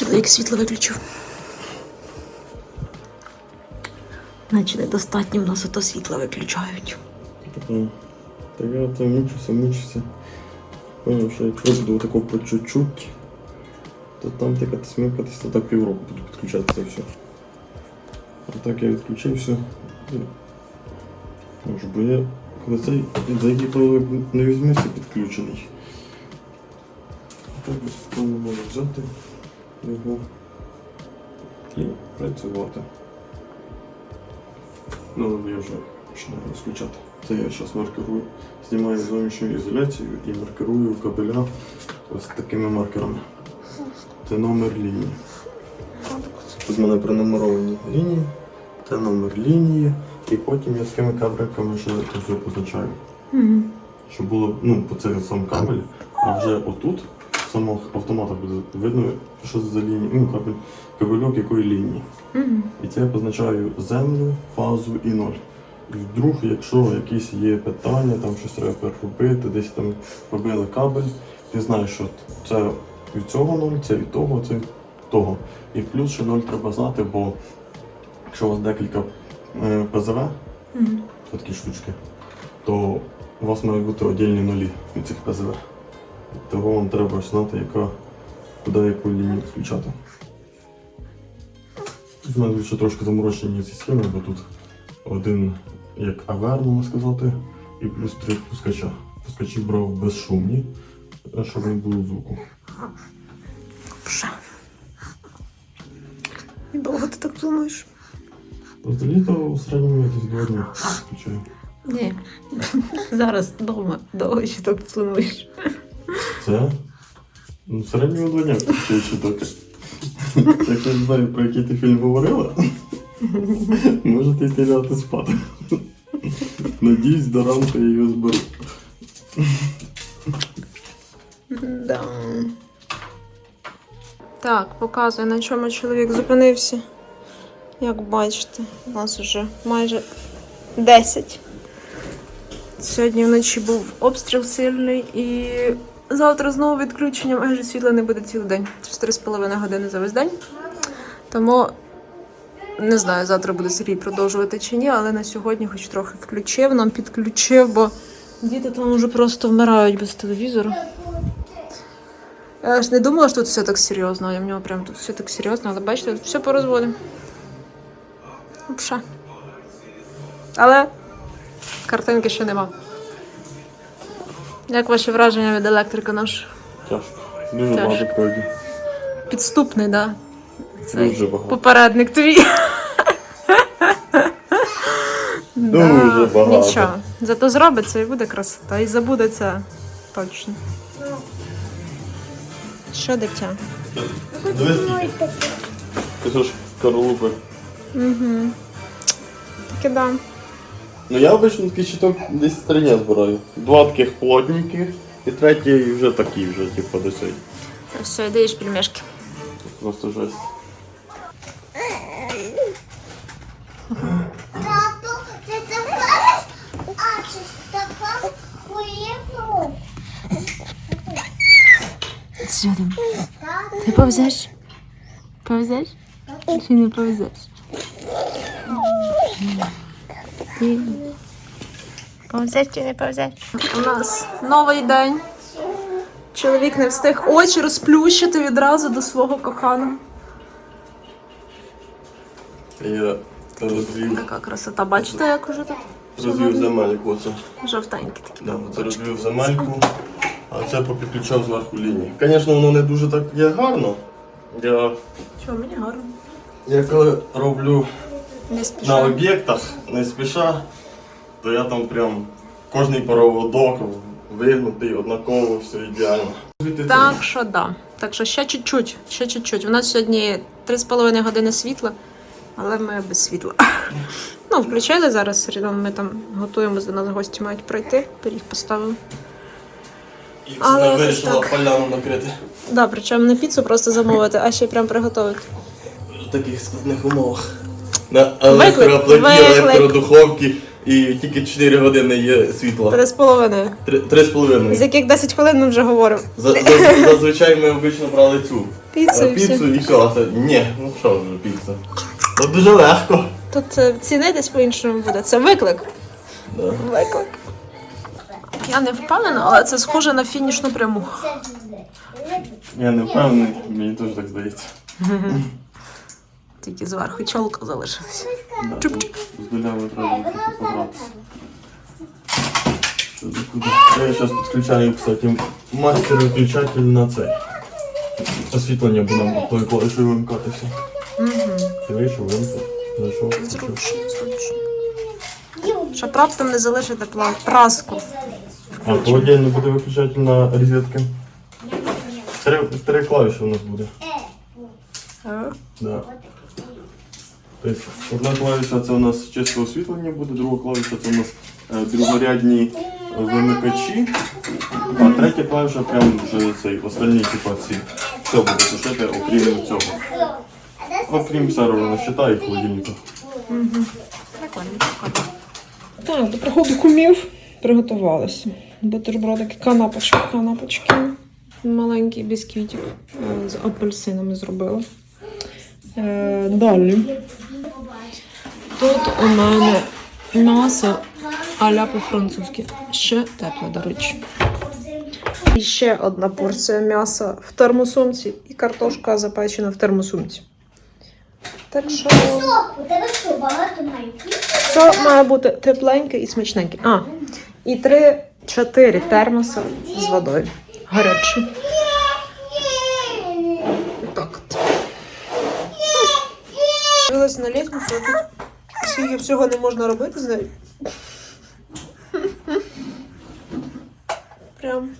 Чоловік світло виключив. Наче недостатньо в нас ото світло виключають. Така. Та я це мучуся, мучуся. Поняв, що якщо буду тако по чуть-чуть, то там тикати смикатись, то так півроку буду підключати це все. А так я відключив все. Ну, Може, бо я, коли цей за який не візьмешся, підключений. Так безпечно можу взяти його і працювати. Ну, я вже починаю розключати. Це я зараз маркерую, знімаю зовнішню ізоляцію і маркерую кабеля ось такими маркерами. Це номер лінії. Тут в мене пронумеровані лінії, це номер лінії, і потім я з такими кабельками ще все позначаю. Угу. Щоб було ну, по цей сам кабель, а вже отут, самих автоматах буде видно, що це за лінія, ну, кабель, кабельок якої лінії. Угу. І це я позначаю землю, фазу і ноль. І вдруг, якщо якісь є питання, там щось треба переробити, десь там побили кабель, ти знаєш, що це від цього ноль, це від того, це від того. І плюс ще ноль треба знати, бо якщо у вас декілька е, ПЗВ, Угу. такі штучки, то у вас мають бути отдільні нулі від цих ПЗВ. Того вам треба знати, яка, куди яку лінію включати. Тут в мене ще трошки заморочені ці схеми, бо тут один як АВР, можна сказати, і плюс три пускача. Пускачі брав безшумні, е, щоб не було звуку. І довго ти так плануєш? Взагалі то в середньому я десь два дні включаю. Ні. Зараз вдома довго ще так плануєш. Це? Ну, в середньому два дня включаю чутоки. Якщо не знаю, про який ти фільм говорила, можете йти лягати спати. Надіюсь, до ранку я його зберу. Да. Так, показую, на чому чоловік зупинився. Як бачите, у нас вже майже 10. Сьогодні вночі був обстріл сильний і завтра знову відключення, майже світла не буде цілий день. 4,5 години за весь день. Тому не знаю, завтра буде Сергій продовжувати чи ні, але на сьогодні хоч трохи включив, нам підключив, бо діти там вже просто вмирають без телевізору. Я ж не думала, що тут все так серйозно, а в нього прям тут все так серйозно, але бачите, тут все по розводам. Але картинки ще нема. Як ваші враження від електрика наш? Тяжко. Дуже Тяжко. багато пройду. Підступний, да? Цей Дуже багато. попередник твій. Дуже багато. Нічого. Зато зробиться і буде красота. І забудеться точно. Що дитя? Дивись скільки. Ти ж королупи. Угу. Таки да. Ну я обично такий щиток десь в стороні збираю. Два таких плотненьких і третій вже такий вже, типу, до сьогодні. Все, йдеш пельмешки. Просто жесть. Тату, ти тепер а чи тепер поїхав? Що там? Ти повзеш? Повзеш? Чи не повзеш? Ти Повзеш чи не повзеш? У нас новий день. Чоловік не встиг очі розплющити відразу до свого коханого. Я розвів, Така красота. Бачите, як уже тут розвів земельку оце. жовтенькі такі. Да, це розвів земельку, а це попідключав зверху лінії. Звісно, воно не дуже так є гарно. Я, Чого мені гарно? я коли роблю Не на об'єктах не спіша, то я там прям кожний проводок вигнутий, однаково, все ідеально. Так що да. Так що ще чуть-чуть, ще чуть-чуть. У нас сьогодні 3,5 години світла, але ми без світла. Ну, включили зараз середом, ми там готуємося, до нас гості мають прийти, пиріг поставили. І Але це вирішила так. поляну накрити Да, причому не піцу просто замовити, а ще й прям приготувати. в таких складних умовах. На виклик. електродуховки, і тільки 4 години є світло. Три з половиною. Три, три з половиною. З яких 10 хвилин ми вже говоримо. За- за- Зазвичай ми обично брали цю Піцу е, і все. піцу і все, а це ні, ну що вже піца. Це дуже легко. Тут е, ціни десь по-іншому буде. Це виклик. Да. Виклик. Я не впевнена, але це схоже на фінішну пряму. Я не впевнений, мені теж так здається. Тільки зверху чолка залишилась. З нулями треба буде за куди? Я зараз підключаю, кстати, мастер виключатель на цей. Освітлення будемо тою клавішою вимкатися. Ти вийшов, вимкнув, зайшов. Зручно, зручно. Щоб раптом не залишити праску. А, по отдельно буде виключатель на розетки. Три, три клавіші у нас буде. Да. Тобто, одна клавіша це у нас чисте освітлення буде, друга клавіша це у нас е, другорядні вимикачі, а третя клавіша прям вже цей остальні ці. Все буде сушити, окрім цього. Окрім сервера щита і холодильника. Так, до приходу кумів приготувалися. Бутербродики, канапочки, канапочки. Маленький бісквітик е, з апельсинами зробила. Е, далі. Тут у мене м'ясо аля по-французьки. Ще тепле, до речі. І ще одна порція м'яса в термосумці і картошка запечена в термосумці. Так що. Що? Все має бути тепленьке і смачненьке. А, і три-чотири термоса з водою. Гарячі. Так. Дивилась на лісницю, а тут скільки всього не можна робити з нею. Прям.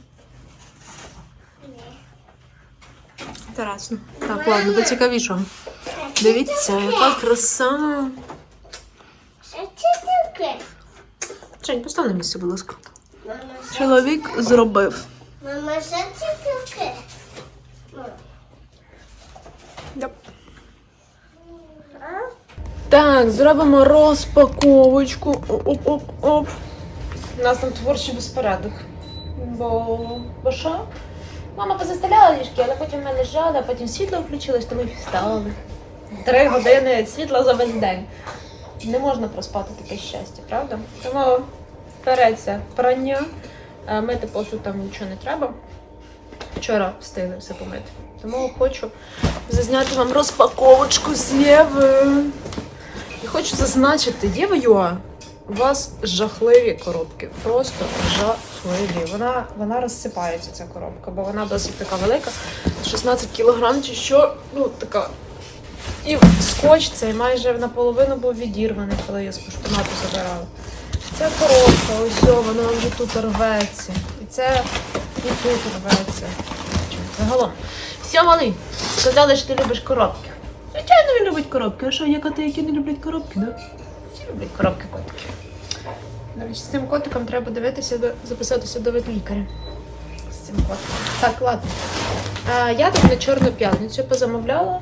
Інтересно. Так, ладно, до цікавішого. Дивіться, яка краса. Що це таке? Жень, постав на місце, будь ласка. Чоловік зробив. Мама, що це Так, зробимо розпаковочку. Оп-оп-оп. У нас там творчий безпорядок. Бо. Бо що? Мама позаставляла ліжки, але потім ми лежали, а потім світло включилось, то ми встали. Три години світла за весь день. Не можна проспати таке щастя, правда? Тому впереться прання, мити посуд там нічого не треба. Вчора встигли все помити. Тому хочу зазняти вам розпаковочку з Єви. І хочу зазначити, Єва Юа, у вас жахливі коробки. Просто жахливі. Вона, вона розсипається, ця коробка, бо вона досить така велика. 16 кілограм чи що, ну така. І скотч цей майже наполовину був відірваний, коли я з поштомату забирала. Ця коробка, ось вона вже тут рветься. І це і тут рветься. Загалом. Все, малий, сказали, що ти любиш коробки. Звичайно, він любить коробки. А що, є коти, які не люблять коробки, да? Всі люблять коробки котики. До з цим котиком треба дивитися, записатися до ветлікаря. З цим котиком. Так, ладно. А, я тут на Чорну п'ятницю позамовляла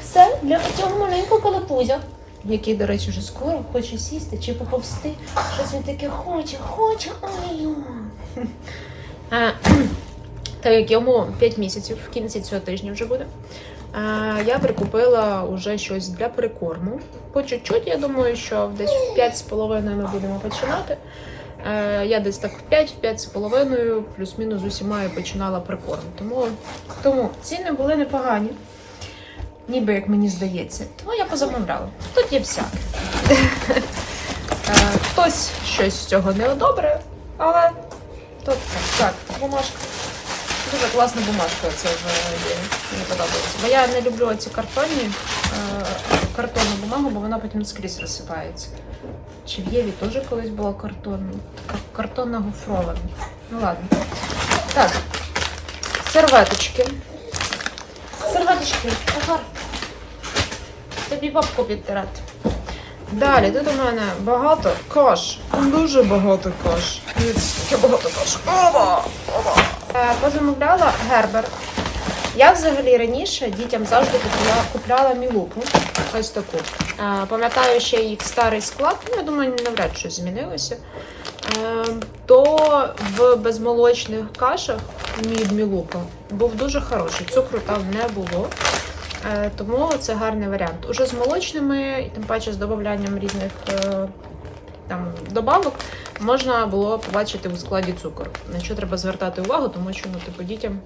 все для цього маленького колопузя, який, до речі, вже скоро хоче сісти чи поповсти. Щось він таке хоче, хоче. Ой. А, так як йому 5 місяців в кінці цього тижня вже буде. Я прикупила вже щось для прикорму. По чуть-чуть, я думаю, що десь в 5,5 ми будемо починати. Е, Я десь так в 5-5,5 плюс-мінус з усіма я починала прикорм. Тому, тому ціни були непогані, ніби як мені здається. Тому я позамовляла. Тут є всяке. Е, Хтось щось з цього не одобрив, але тут так, бумажка. Дуже класна бумажка це є. Мені подобається. Бо я не люблю ці картонні, е, картонну бумагу, бо вона потім скрізь розсипається. Чи в Єві теж колись була картонна? Така картонна гофрована. Ну ладно. Так. Серветочки. Серветочки. Ага. Тобі папку підтирати. Далі, тут у мене багато каш. Дуже багато каш. Дивіться, багато каш. Оба! Оба! Е, Позамовляла гербер. Я взагалі раніше дітям завжди купляла, купляла мілупу. Ось таку. Е, Пам'ятаю ще їх старий склад, ну, я думаю, навряд чи змінилося. Е, То в безмолочних кашах мід мілупа був дуже хороший. Цукру там не було. Тому це гарний варіант. Уже з молочними, і тим паче з додаванням різних там добавок, можна було побачити у складі цукор. На що треба звертати увагу, тому що ну, типу, дітям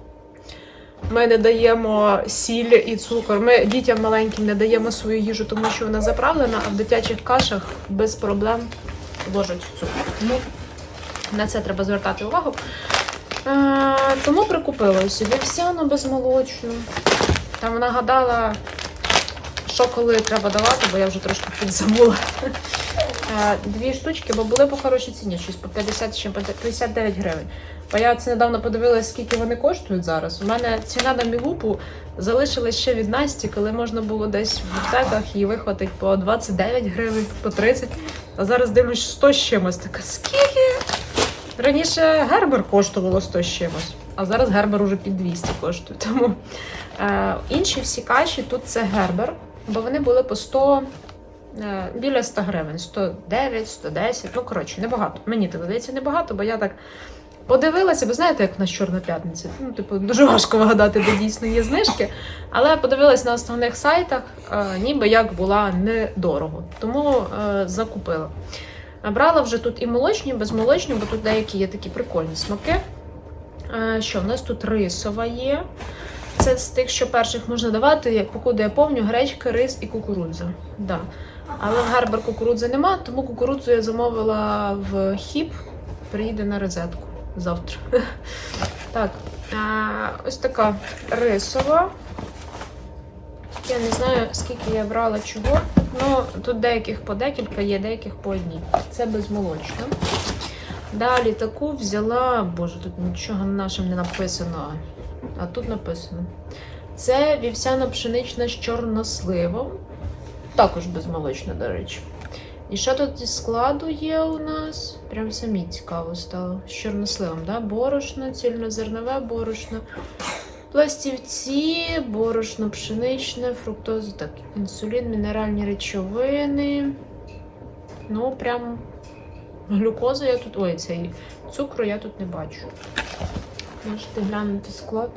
ми не даємо сіль і цукор. Ми дітям маленьким не даємо свою їжу, тому що вона заправлена, а в дитячих кашах без проблем ложать цукор. Тому на це треба звертати увагу. Е, тому прикупила собі вівсяну безмолочну. Там вона гадала, що коли треба давати, бо я вже трошки підзабула. Е, Дві штучки, бо були по хорошій ціні, щось по 50 чи 59 гривень. Бо я це недавно подивилася, скільки вони коштують зараз. У мене ціна на мілупу залишилась ще від Насті, коли можна було десь в аптеках її вихватити по 29 гривень, по 30. А зараз дивлюсь 100 з чимось. Така скільки? Раніше гербер коштувало 100 з чимось, а зараз гербер уже під 200 коштує. Тому е, інші всі каші тут це гербер, бо вони були по 100 е, біля 100 гривень, 109, 110, ну коротше, небагато. Мені так здається, небагато, бо я так подивилася, ви знаєте, як в нас Чорна п'ятниця. Ну, типу, дуже важко вгадати, де дійсно є знижки. Але подивилась на основних сайтах, е, ніби як була недорого. Тому е, закупила. Брала вже тут і молочні, і безмолочні, бо тут деякі є такі прикольні смаки. Що, в нас тут рисова є. Це з тих, що перших можна давати, як покуди я помню, гречка, рис і кукурудза. Да. Але в Гербер кукурудзи нема, тому кукурудзу я замовила в хіп, приїде на розетку завтра. Так, ось така рисова. Я не знаю, скільки я брала чого. Ну, тут деяких по декілька є, деяких по одній. Це безмолочна. Далі таку взяла, боже, тут нічого нашим не написано. А тут написано. Це вівсяна пшенична з чорносливом. Також безмолочна, до речі. І що тут зі складу є у нас? Прям самі цікаво стало. З чорносливом, да? Борошно, цільнозернове борошно. Пластівці, борошно пшеничне, фруктоза, так, інсулін, мінеральні речовини. Ну, прям глюкоза я тут. Ой, цей цукру я тут не бачу. Можете глянути склад,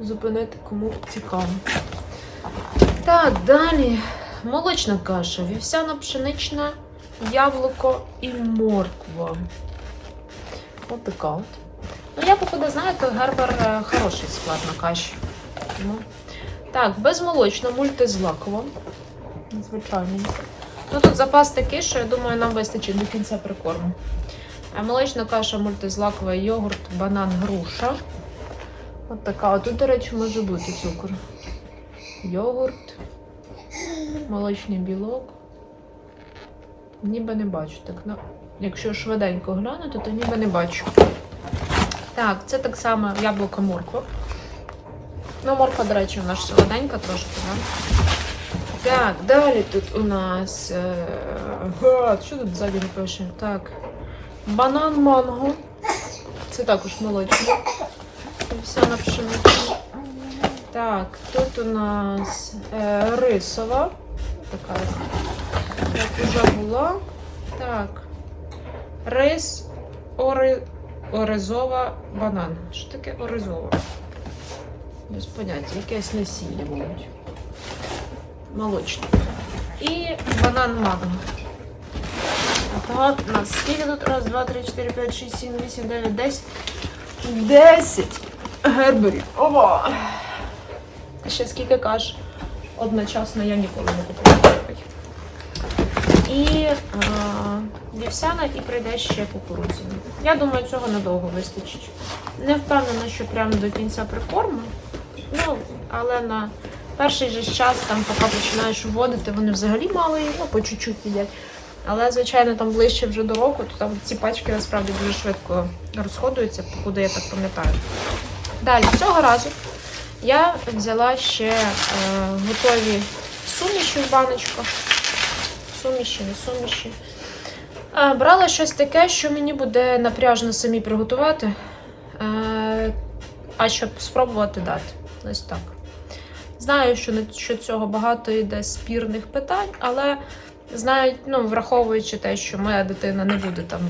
зупинити кому цікаво. Так, далі. Молочна каша, вівсяна пшенична, яблуко і морква. От така от. Ну, я походу знаю, то Гербер хороший склад на каші. Ну. Так, безмолочна, мультизлакова. Звичайно. Ну тут запас такий, що я думаю, нам вистачить до кінця прикорму. Молочна каша мультизлакова, йогурт, банан, груша. От така. А тут, до речі, може бути цукор. Йогурт, молочний білок. Ніби не бачу. Так, ну, якщо швиденько глянути, то ніби не бачу. Так, це так само яблуко морква. Ну, морква, до речі, вона ж солоденька трошки, да? Так, далі тут у нас. Е... що тут ззаді не пише? Так. Банан манго. Це також молочний. Вся на пшениці. Так, тут у нас е, рисова. Така, як вже була. Так. Рис ори, оризова банан. Що таке оризова? Без поняття, якесь насіння, мабуть. Молочне. І банан манго. Так, у нас скільки тут? Раз, два, три, чотири, п'ять, шість, сім, вісім, дев'ять, десять. Десять герберів. Ова! Ще скільки каш одночасно я ніколи не купила. І а, вівсяна і прийде ще кукурудзяна. Я думаю, цього надовго вистачить. Не впевнена, що прямо до кінця прикорму. Ну, але на перший же час, там, поки починаєш вводити, вони взагалі мало ну, по чуть-чуть їдять. Але, звичайно, там ближче вже до року, то там ці пачки насправді дуже швидко розходуються, покуди я так пам'ятаю. Далі, цього разу я взяла ще е, готові суміші в баночках. Суміші, не суміші. Е, брала щось таке, що мені буде напряжно самі приготувати, е, а щоб спробувати дати. Ось так. Знаю, що що цього багато йде спірних питань, але знаю, ну, враховуючи те, що моя дитина не буде там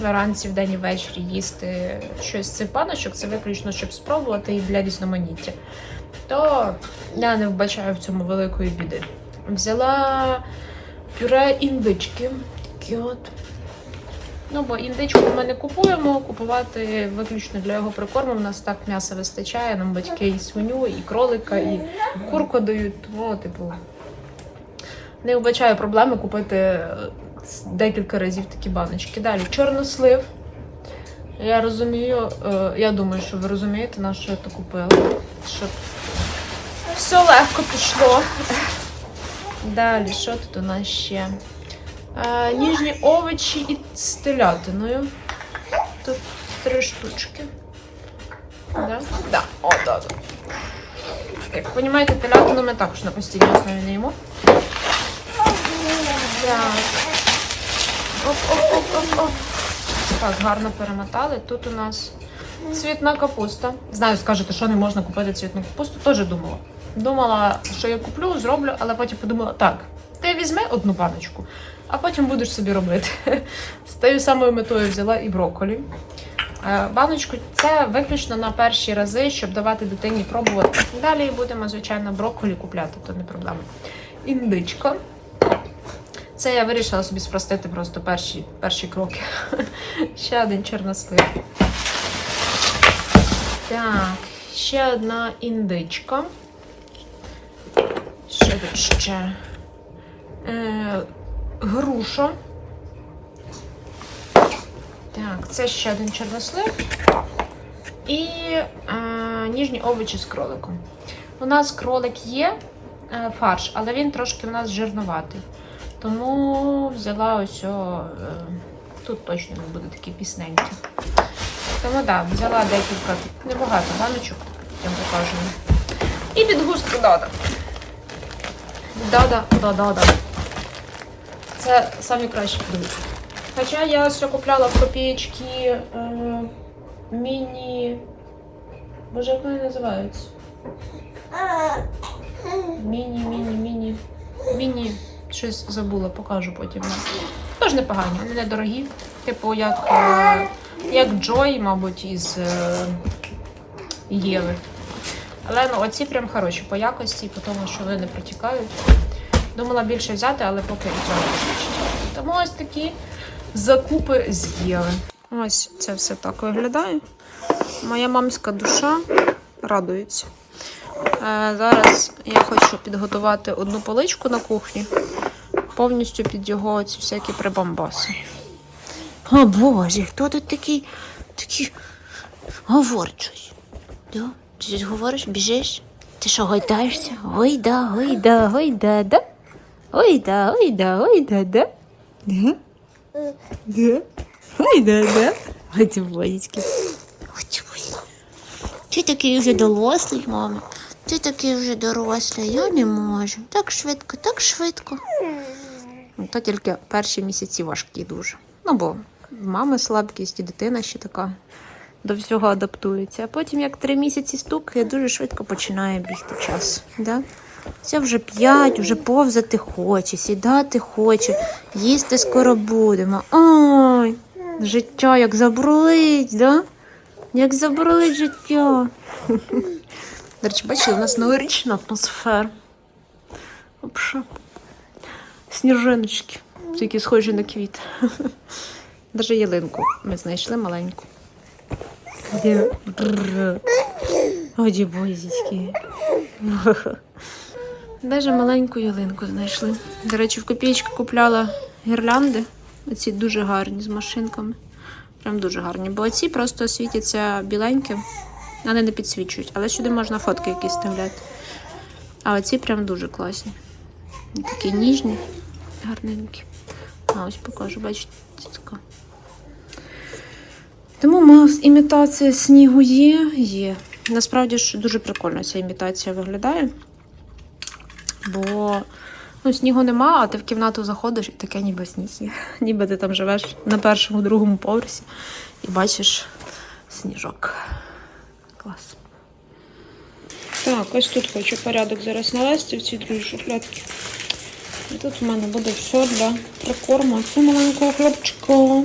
вранці, вдень і ввечері їсти щось з цих баночок, це виключно, щоб спробувати і для різноманіття. То я не вбачаю в цьому великої біди. Взяла пюре індички. Такі. Ну, бо індичку ми не купуємо, купувати виключно для його прикорму. У нас так м'яса вистачає. Нам батьки і свиню, і кролика, і курку дають. Тому, типу, не вбачаю проблеми купити е, декілька разів такі баночки. Далі чорнослив. Я розумію, е, я думаю, що ви розумієте, на що я то купила. Щоб все легко пішло. Далі, що тут у нас ще? Е, ніжні овочі і з телятиною. Тут три штучки. Да? Да. О, да, да. Як розумієте, телятину ми також на постійній основі не їмо. Так. Оп, оп, оп, оп, оп. Так, гарно перемотали. Тут у нас цвітна капуста. Знаю, скажете, що не можна купити цвітну капусту. Теж думала. Думала, що я куплю, зроблю, але потім подумала, так, ти візьми одну баночку, а потім будеш собі робити. З тією самою метою взяла і брокколі. Е, Баночку це виключно на перші рази, щоб давати дитині пробувати. Далі будемо, звичайно, брокколі купляти, то не проблема. Індичка. Це я вирішила собі спростити просто перші, перші кроки. Ще один чорнослив. Так, ще одна індичка. Що тут ще? Е, груша. Так, це ще один чорнослив. І е, ніжні овочі з кроликом. У нас кролик є е, фарш, але він трошки у нас жирнуватий. Тому взяла ось о, е, тут точно не буде такі пісненькі. Тому так, да, взяла декілька, небагато баночок, я покажу. І підгустку дада. Дада, да-да-да. Це самі кращі продукти. Хоча я все купляла в копієчки е, міні. Боже, як вони називаються? Міні, міні, міні. Міні. Щось забула, покажу потім. Тож непогані, вони недорогі. Типу, як, е, як Джой, мабуть, із е, Єви. Але ну, оці прям хороші по якості, по тому, що вони не протікають. Думала більше взяти, але поки цього. Тому ось такі закупи з'їли. Ось це все так виглядає. Моя мамська душа радується. Е, зараз я хочу підготувати одну поличку на кухні, повністю під його ці всякі прибамбаси. О Боже, хто тут такий, такий говорить? Да? Ти щось говориш, біжиш? Ти що, гойдаєшся? Гойда, гойда, гойда, да? Гойда, гойда, гойда, да? Да? Да? Гойда, да? Ой, ти. Ой, ти. Ти такий вже дорослий, мама. Ти такий вже дорослий, я не можу. Так швидко, так швидко. То тільки перші місяці важкі дуже. Ну, бо в мами слабкість, і дитина ще така до всього адаптується. А потім, як три місяці стукає, дуже швидко починає бігти час. Да? Це вже п'ять, вже повзати хоче, сідати хоче, їсти скоро будемо. Ой, життя як забрулить, да? Як забрулить життя. До речі, бачили, у нас новорічна атмосфера. Обша. Сніжиночки, які схожі на квіт. Даже ялинку ми знайшли маленьку. Оді бозічки. Даже маленьку ялинку знайшли. До речі, в копійки купляла гірлянди. Оці дуже гарні з машинками. Прям дуже гарні. Бо оці просто світяться біленьким, вони не підсвічують. Але сюди можна фотки якісь вставляти. А оці прям дуже класні. Такі ніжні, гарненькі. А ось покажу, бачите, така. Тому у імітація снігу є, є. Насправді ж дуже прикольно ця імітація виглядає. Бо ну, снігу нема, а ти в кімнату заходиш і таке ніби сніг є. Ніби ти там живеш на першому, другому поверсі і бачиш сніжок. Клас. Так, ось тут хочу порядок зараз навести в цій другій шухлядці. І тут в мене буде все для прикорму цього маленького хлопчика.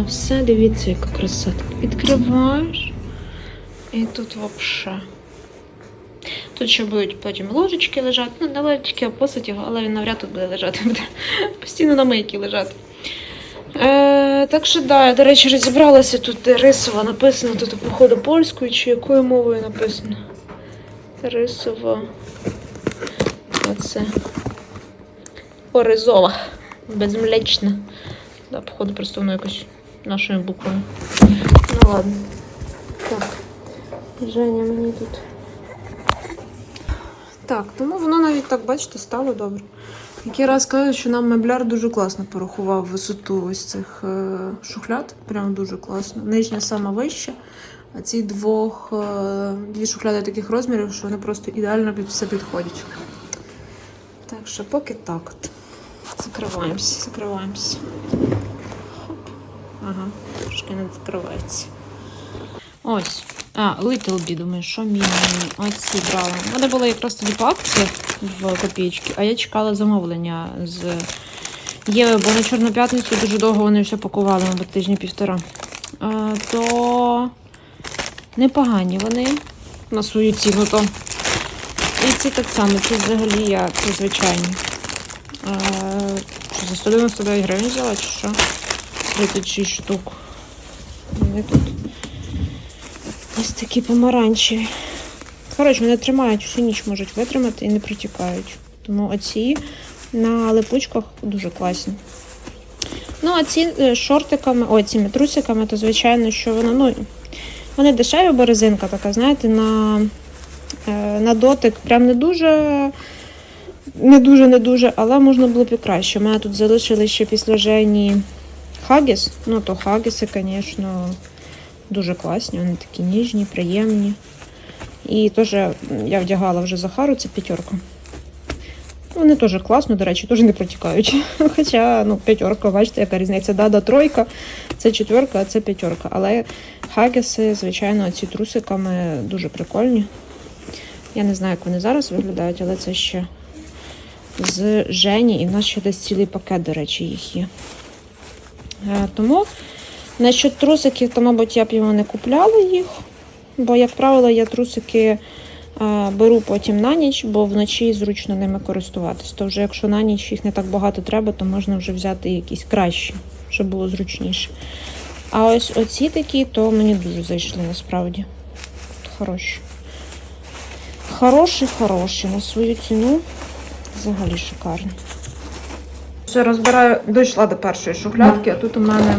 На все дивіться, яка краса. Відкриваєш. І тут взагалі. Тут ще будуть потім ложечки лежати. Ну, не ложечки, а його, але він навряд тут буде лежати. Буде постійно на мийці лежати. Е, так що, да, я, до речі, розібралася тут де рисова написано, тут, походу, польською чи якою мовою написано. Рисова. Оце. Оризова. Безмлечна. Да, походу, просто воно якось нашими буквами. Ну ладно. Так. Женя мені тут. Так, тому воно навіть так, бачите, стало добре. Який раз кажуть, що нам мебляр дуже класно порахував висоту ось цих е, шухляд. Прям дуже класно. Нижня сама вища, а ці двох, е, дві шухляди таких розмірів, що вони просто ідеально під все підходять. Так що поки так. Закриваємося, закриваємося. Ага, трошки не закривається. Ось. А, Little Bee, думаю, що міні. Оці брала. Вони були якраз тоді по акції в копійки, а я чекала замовлення з Єви, бо на Чорну п'ятницю дуже довго вони все пакували, мабуть, тижні півтора. А, то непогані вони на свою ціну то. І ці так само, ці взагалі я це звичайні. Що за 199 гривень взяла, чи що? 36 штук. Вони тут ось такі помаранчеві. Коротше, вони тримають всю ніч можуть витримати і не протікають. Тому оці на липучках дуже класні. Ну, а ці е, шортиками, ой, цими трусиками, то звичайно, що воно, ну, вони дешеві, бо резинка така, знаєте, на, е, на дотик прям не дуже. Не дуже, не дуже, але можна було б і краще. У мене тут залишили ще після Жені Хагіс. Ну, то Хагіси, звісно, дуже класні. Вони такі ніжні, приємні. І теж я вдягала вже Захару, це п'ятерка. Вони теж класно, до речі, теж не протікають. Хоча, ну, п'ятерка, бачите, яка різниця. Да, тройка, це четверка, а це п'ятерка. Але хагіси, звичайно, ці трусиками дуже прикольні. Я не знаю, як вони зараз виглядають, але це ще з Жені, і в нас ще десь цілий пакет, до речі, їх є. Е, Тому насчет трусиків, то, мабуть, я б йому не купляла їх. Бо, як правило, я трусики е, беру потім на ніч, бо вночі зручно ними користуватись. То вже якщо на ніч їх не так багато треба, то можна вже взяти якісь кращі, щоб було зручніше. А ось оці такі, то мені дуже зайшли насправді. Хороші. Хороші, хороші. На свою ціну взагалі шикарні. Все, розбираю, дійшла до першої шухлядки, а тут у мене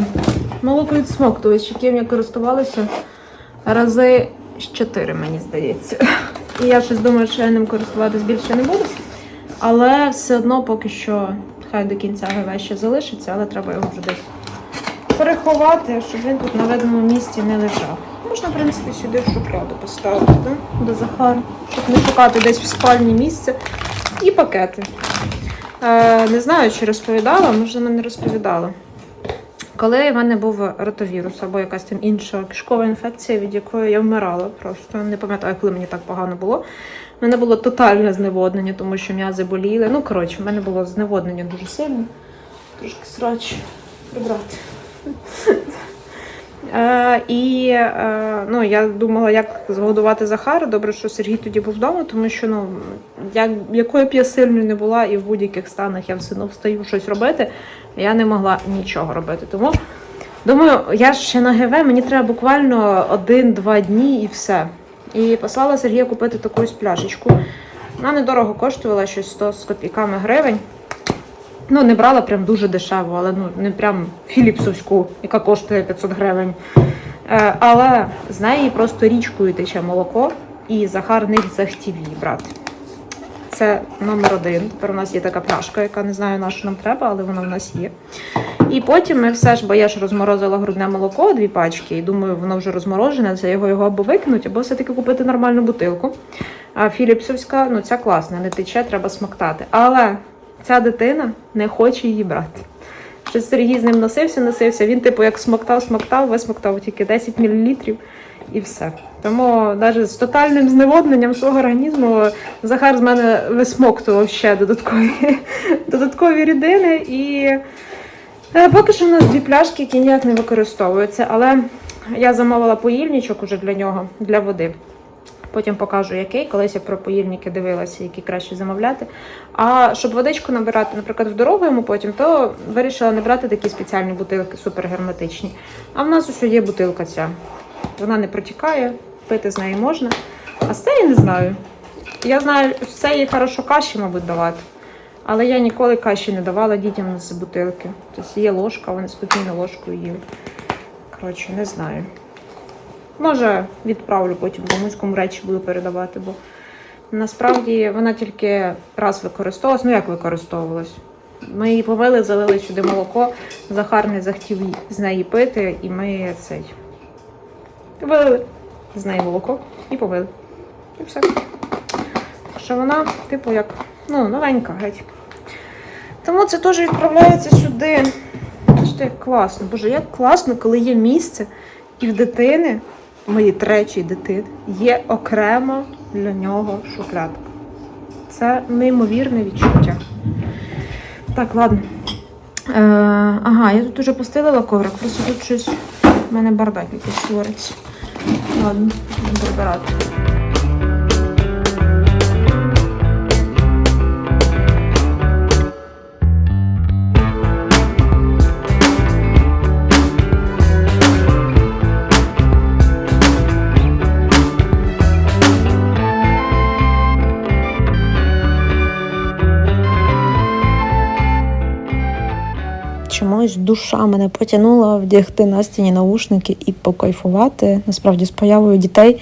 молоко від смоктувач, яким я користувалася рази з 4, мені здається. І я щось думаю, що я ним користуватись більше не буду. Але все одно поки що хай до кінця ГВ ще залишиться, але треба його вже десь переховати, щоб він тут на видному місці не лежав. Можна, в принципі, сюди в шухляду поставити, да? до Захару, щоб не шукати десь в спальні місце. І пакети. Е, не знаю, чи розповідала, можливо, не розповідала. Коли в мене був ротовірус або якась там інша кишкова інфекція, від якої я вмирала, просто не пам'ятаю, коли мені так погано було. У мене було тотальне зневоднення, тому що м'язи боліли. Ну, коротше, в мене було зневоднення дуже сильне. Трошки срач прибрати. Е, і е, ну, я думала, як згодувати Захара. Добре, що Сергій тоді був вдома, тому що ну, як, якою б я сильною не була, і в будь-яких станах я все одно встаю щось робити, я не могла нічого робити. Тому думаю, я ще на ГВ, мені треба буквально один-два дні і все. І послала Сергія купити таку пляшечку. Вона недорого коштувала щось 100 з копійками гривень. Ну, не брала прям дуже дешево, але ну не прям філіпсовську, яка коштує 500 гривень. Е, але з неї просто річкою тече молоко, і Захар не захотів її брати. Це номер один. Тепер у нас є така пляшка, яка не знаю, на що нам треба, але вона в нас є. І потім ми все ж, бо я ж розморозила грудне молоко, дві пачки, і думаю, воно вже розморожене, це його його або викинуть, або все-таки купити нормальну бутилку. А Філіпсовська, ну ця класна, не тече, треба смоктати. Але ця дитина не хоче її брати. Ще Сергій з ним носився, носився. Він, типу, як смоктав, смоктав, висмоктав тільки 10 мл і все. Тому навіть з тотальним зневодненням свого організму Захар з мене висмоктував ще додаткові, додаткові рідини. І е, поки що в нас дві пляшки, які ніяк не використовуються. Але я замовила поїльничок уже для нього, для води. Потім покажу, який. Колись я про поїльники дивилася, які краще замовляти. А щоб водичку набирати, наприклад, в дорогу йому потім, то вирішила не брати такі спеціальні бутилки, супергерметичні. А в нас ось є бутилка ця. Вона не протікає, пити з неї можна. А з цієї не знаю. Я знаю, з цієї хорошо каші, мабуть, давати. Але я ніколи каші не давала дітям з бутилки. Тобто є ложка, вони спокійно ложкою їли. Коротше, не знаю. Може, відправлю потім комусь кому речі буду передавати, бо насправді вона тільки раз використовувалась. Ну як використовувалась? Ми її помили, залили сюди молоко. Захар не захотів з неї пити, і ми цей вилили з неї молоко і помили. І все. Так що вона, типу, як ну, новенька геть. Тому це теж відправляється сюди. Бачите, як класно. Боже, як класно, коли є місце, і в дитини, моєї третій дитини, є окремо для нього шухлядка. Це неймовірне відчуття. Так, ладно. Е, ага, я тут уже постелила коврик, просто тут щось. У мене бардак якийсь твориться. Ладно, будемо прибирати. Чомусь душа мене потягнула вдягти Настіні наушники і покайфувати. Насправді, з появою дітей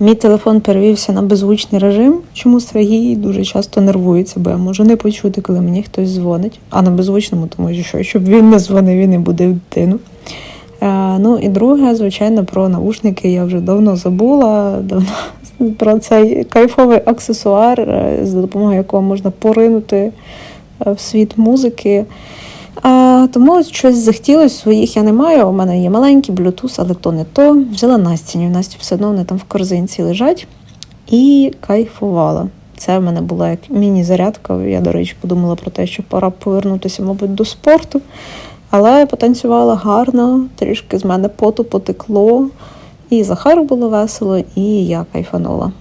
мій телефон перевівся на беззвучний режим. Чому Сергій дуже часто нервується, бо я можу не почути, коли мені хтось дзвонить, а на беззвучному, тому що щоб він не дзвонив він і не будив дитину. Е, ну і друге, звичайно, про наушники я вже давно забула. Давно про цей кайфовий аксесуар, е, за допомогою якого можна поринути е, в світ музики. А, тому щось захотілося своїх я не маю. У мене є маленький Bluetooth, але то не то. Взяла Настіню. Насті все одно вони там в корзинці лежать і кайфувала. Це в мене була як міні-зарядка. Я, до речі, подумала про те, що пора повернутися, мабуть, до спорту. Але потанцювала гарно, трішки з мене поту потекло. І Захару було весело, і я кайфанула.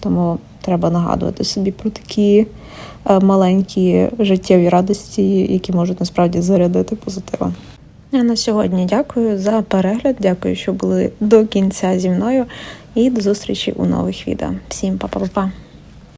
Тому треба нагадувати собі про такі маленькі життєві радості, які можуть насправді зарядити позитивом. А на сьогодні дякую за перегляд. Дякую, що були до кінця зі мною. І до зустрічі у нових відео. Всім па-па-па-па!